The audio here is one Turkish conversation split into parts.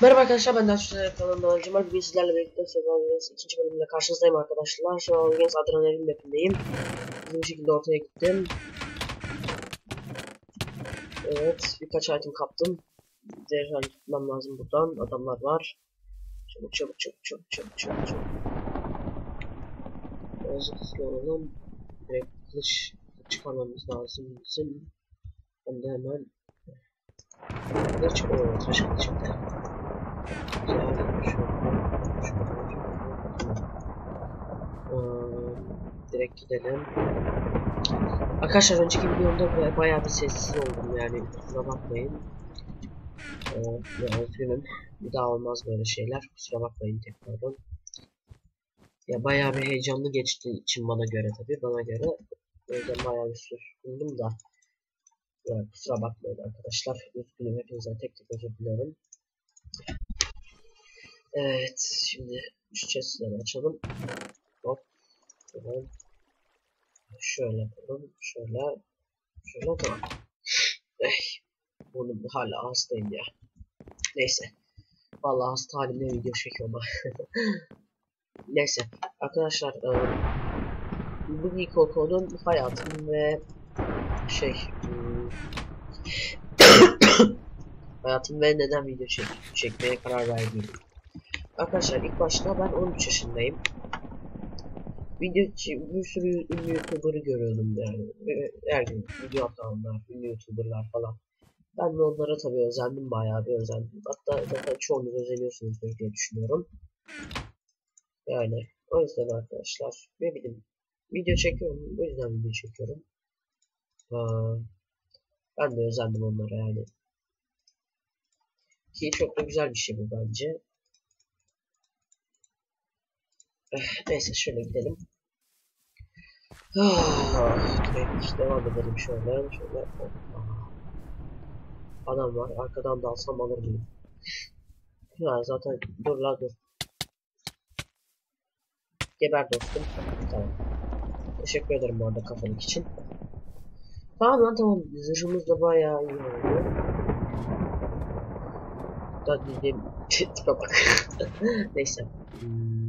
Merhaba arkadaşlar ben Dersu'da kanalımda Cemal bugün sizlerle birlikte Survival Games ikinci bölümde karşınızdayım arkadaşlar. Survival Games Adrenalin mapindeyim. Bir şekilde ortaya gittim. Evet birkaç item kaptım. Derhal tutmam lazım buradan. Adamlar var. Çabuk çabuk çabuk çabuk çabuk çabuk çabuk. Biraz hızlı olalım. Direkt kılıç çıkarmamız lazım bizim. Ben de hemen Kılıç o taş kılıç çıktı. Güzel. Şöyle. Şöyle. Ee, direkt gidelim. Arkadaşlar önceki videomda bayağı bir sessiz oldum yani kusura bakmayın. Ee. Bir daha olmaz böyle şeyler. Kusura bakmayın tekrardan. Ya bayağı bir heyecanlı geçtiği için bana göre tabi bana göre. O yüzden bayağı bir sustundum da. Yani kusura bakmayın arkadaşlar. Üzgünüm hepinizden tek tek özür diliyorum. Evet şimdi şu chestleri açalım. Hop. Tamam. Şöyle yapalım. Şöyle. Şöyle tamam. Eh. Bunu hala hastayım ya. Neyse. Vallahi hasta halimle video çekiyorum. Neyse. Arkadaşlar e, bu Niko kodun hayatım ve şey hmm, hayatım ve neden video çek çekmeye karar verdiğim. Arkadaşlar ilk başta ben 13 yaşındayım. Video bir sürü ünlü youtuber'ı görüyordum yani. Her gün video atanlar, ünlü youtuber'lar falan. Ben de onlara tabii özendim bayağı bir özendim. Hatta zaten çoğunuz özeniyorsunuzdur diye düşünüyorum. Yani o yüzden arkadaşlar ne bileyim video çekiyorum o yüzden video çekiyorum. Aa, ben de özendim onlara yani. Ki çok da güzel bir şey bu bence. Eh, neyse şöyle gidelim. Ah, direkt devam edelim şöyle. Şöyle. Hoppa. Adam var. Arkadan da alsam alır mıyım? Ya zaten dur la dur. Geber dostum. Tamam. Teşekkür ederim bu arada kafalık için. Tamam lan tamam. Zırhımız da bayağı iyi oldu. Da dediğim tipe bak. Neyse. Hmm,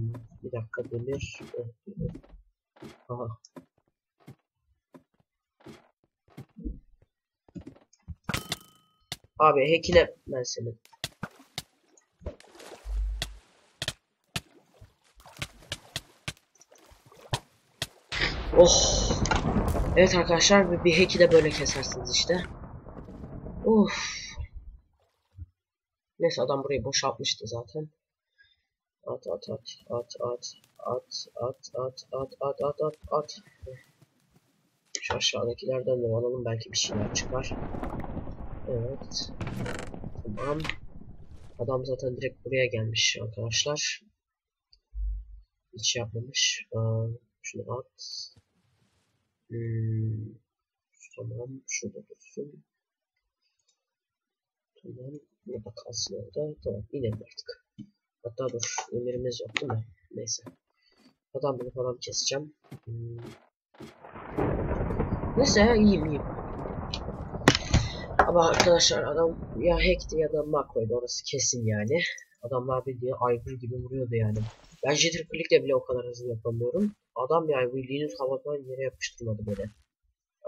bir dakika demir. Aha. Abi hackine ben senin. Oh. Evet arkadaşlar bir hack'i de böyle kesersiniz işte. Of. Neyse adam burayı boşaltmıştı zaten. At at at at at at at at at at at at at. Şu aşağıdakilerden de alalım belki bir şeyler çıkar. Evet. Tamam. Adam zaten direkt buraya gelmiş arkadaşlar. Hiç yapmamış. Aa, şunu at. Hmm. Tamam. Şurada dursun. Tamam. Burada kalsın orada. Tamam. İnelim artık. Hatta dur. Emirimiz yok değil mi? Neyse. Adam bunu falan keseceğim. Hmm. Neyse iyiyim iyiyim. Ama arkadaşlar adam ya hackti ya da makoydu orası kesin yani. Adamlar bildiğin aygır gibi vuruyordu yani. Ben jitter click'le bile o kadar hızlı yapamıyorum. Adam yani bildiğiniz havadan yere yapıştırmadı böyle.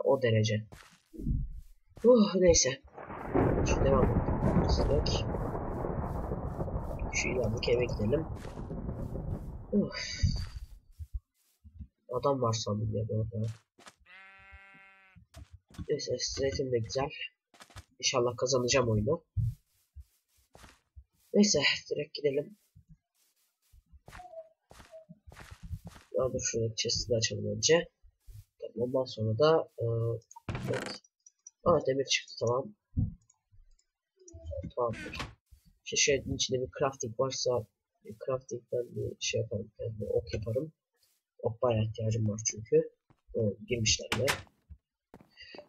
O derece. Uh, neyse. Şu devam edelim. Şu ileriki eve gidelim. Uh. Adam var sandım ya orada. Neyse stresim de güzel. İnşallah kazanacağım oyunu. Neyse direkt gidelim. Daha dur şurada chest'i açalım önce. Tamam ondan sonra da e, evet. Aa demir çıktı tamam. Tamamdır. Şeyin içinde bir crafting varsa bir crafting'den bir şey yaparım kendime ok yaparım. Ok bayağı ihtiyacım var çünkü. O, girmişler yine.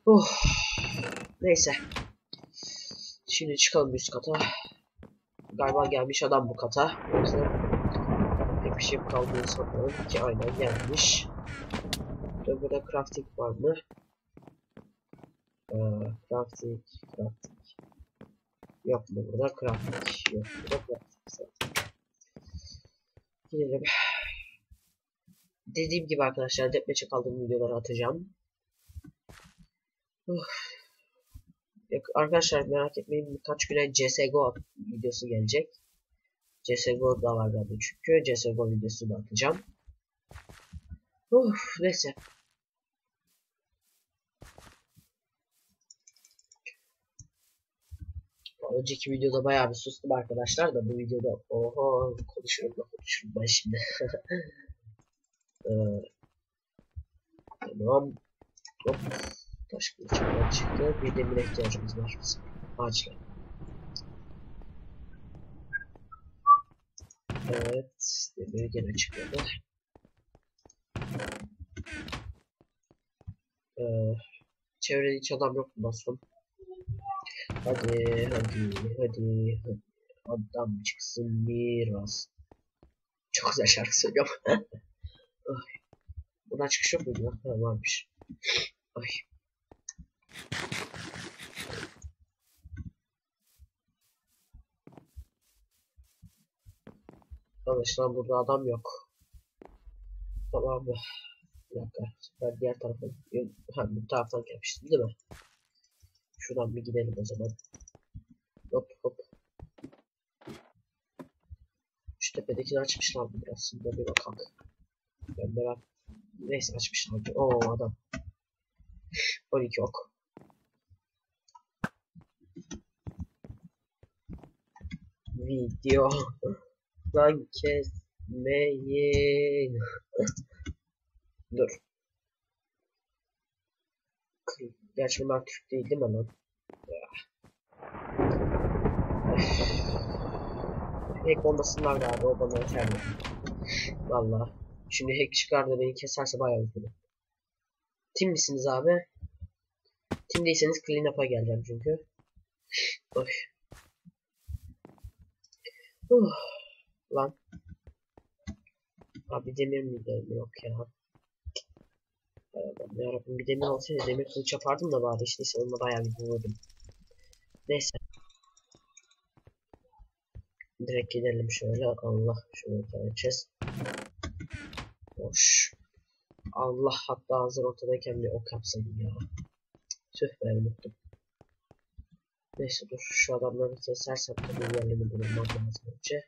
Oh. Neyse. Şimdi çıkalım üst kata. Galiba gelmiş adam bu kata. O yüzden pek bir şey kaldığını sanmıyorum ki aynen gelmiş. Burada crafting var mı? Ee, crafting, crafting. Yok mu burada crafting? Yok burada crafting. Gidelim. Dediğim gibi arkadaşlar depeçe kaldığım videoları atacağım. Uf. Arkadaşlar merak etmeyin birkaç güne CSGO videosu gelecek. CSGO da var bende çünkü. CSGO videosu da atacağım. Uf, neyse. Önceki videoda bayağı bir sustum arkadaşlar da bu videoda oho konuşurum da konuşurum ben şimdi. ee, tamam. Hop. Taş kılıçlar çıktı. Bir demir ihtiyacımız var bizim. Evet. Demir gene çıkmadı. Ee, çevrede hiç adam yok mu dostum? Hadi hadi hadi hadi. Adam çıksın biraz. Çok güzel şarkı söylüyorum. Buradan çıkış yok muydu? Ha varmış. Ay. Anlaşılan burada adam yok. Tamam mı? Bir dakika. Ben diğer tarafa ha, bu taraftan gelmiştim değil mi? Şuradan bir gidelim o zaman. Hop hop. Şu tepedekini açmışlar mı biraz? Şimdi bir bakalım. Ben merak... Neyse açmışlar. Oo adam. 12 ok. Video. Lan kesmeyin. Dur. Gerçi bunlar Türk değil değil mi lan? Hack olmasınlar da abi o bana yeterli. Valla. Şimdi hack çıkar da beni keserse bayağı üzülürüm. Tim misiniz abi? Tim değilseniz clean up'a geleceğim çünkü. Oy. Uh. Lan. Abi demir mi demir yok ya. Allah'ım yarabbim bir demir olsaydı demir kılıç yapardım da bari işte onunla bayağı bir vururdum. Neyse. Direkt gidelim şöyle. Allah tane chest. Boş. Allah hatta hazır ortadayken bir ok yapsaydım ya. Tüh be unuttum. Neyse dur şu adamları kesersem tabii yerlerini bulmam lazım önce.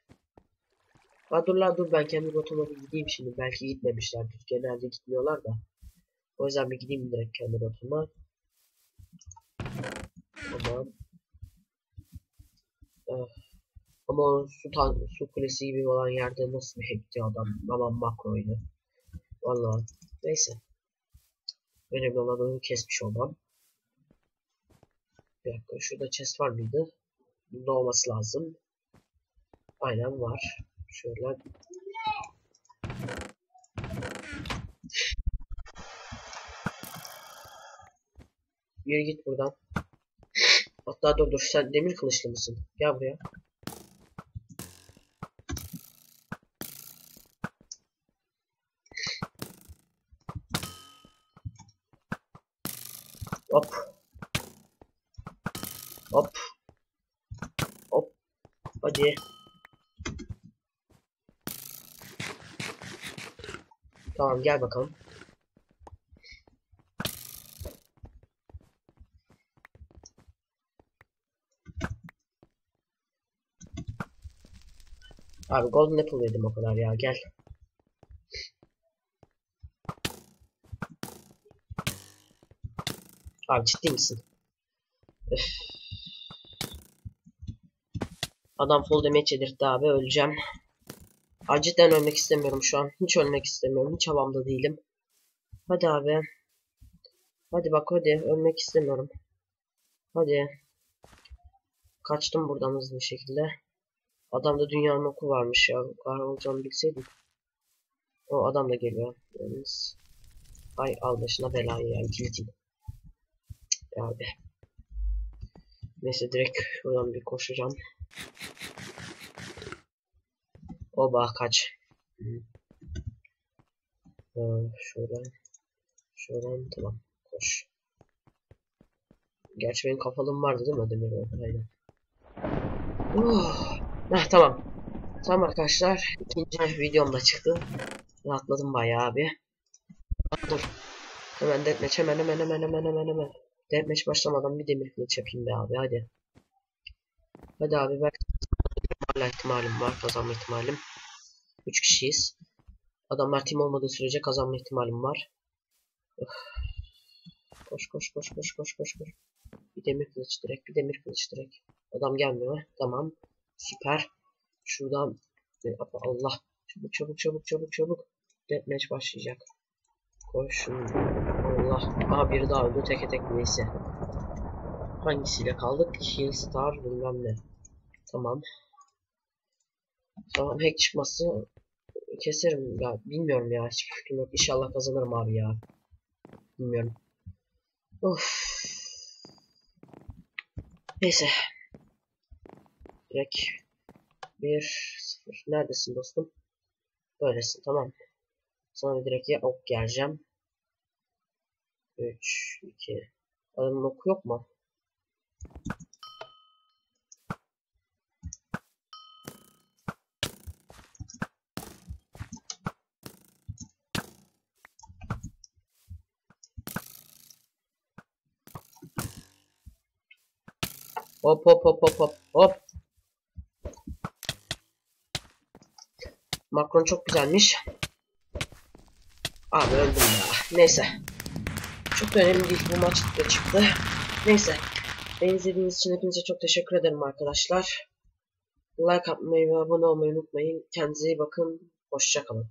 Ha dur la dur ben kendi bir gideyim şimdi. Belki gitmemişlerdir. Genelde gitmiyorlar da. O yüzden bir gideyim direkt kendi rotama. Tamam. Oh. Ama o su, su kulesi gibi olan yerde nasıl bir hackti adam. Aman makroydu. Valla. Neyse. Önemli olan onu kesmiş olmam. Bir dakika şurada chest var mıydı? Bunda olması lazım. Aynen var. Şöyle. Yürü git buradan. Hatta dur dur sen demir kılıçlı mısın? Gel buraya. Hop. Hop. Hop. Hadi. Tamam gel bakalım. Abi golden apple dedim o kadar ya gel. Abi ciddi misin? Öf. Adam full damage yedirtti abi öleceğim. Abi cidden ölmek istemiyorum şu an. Hiç ölmek istemiyorum. Hiç havamda değilim. Hadi abi. Hadi bak hadi. Ölmek istemiyorum. Hadi. Kaçtım buradan hızlı bir şekilde. Adamda dünyanın oku varmış ya. Kahve olacağını bilseydim. O adam da geliyor. Yalnız. Ay al başına belayı ya. Gildin. Ya abi. Neyse direkt buradan bir koşacağım. Oba kaç. Ee, şuradan. Şuradan tamam. Koş. Gerçi benim kafalım vardı değil mi? Demir Aynen. Uh. Heh, tamam. Tamam arkadaşlar. ikinci videomda çıktı. Rahatladım bayağı. Lan dur. Hemen deathmatch hemen hemen hemen hemen hemen hemen. Deathmatch başlamadan bir demir kılıç yapayım be abi hadi. Hadi abi ben hala ihtimalim var kazanma ihtimalim. 3 kişiyiz. Adamlar team olmadığı sürece kazanma ihtimalim var. Koş koş koş koş koş koş koş. Bir demir kılıç direkt bir demir kılıç direkt. Adam gelmiyor. Tamam. Süper. Şuradan Allah. Çabuk çabuk çabuk çabuk çabuk. Deathmatch başlayacak. Koşun. Allah. Aha biri daha öldü teke tek neyse. Hangisiyle kaldık? Heal Star bilmem ne. Tamam. Tamam hack çıkması keserim ya bilmiyorum ya hiçbir fikrim yok İnşallah kazanırım abi ya bilmiyorum of neyse direkt 1 0 neredesin dostum? Böylesin tamam. Sana direkt ya ok geleceğim. 3 2 adamın oku yok mu? Hop hop hop hop hop. Hop. Makron çok güzelmiş. Abi öldüm ya. Neyse. Çok da önemli değil. Bu maç da çıktı. Neyse. Beni izlediğiniz için hepinize çok teşekkür ederim arkadaşlar. Like atmayı ve abone olmayı unutmayın. Kendinize iyi bakın. Hoşçakalın.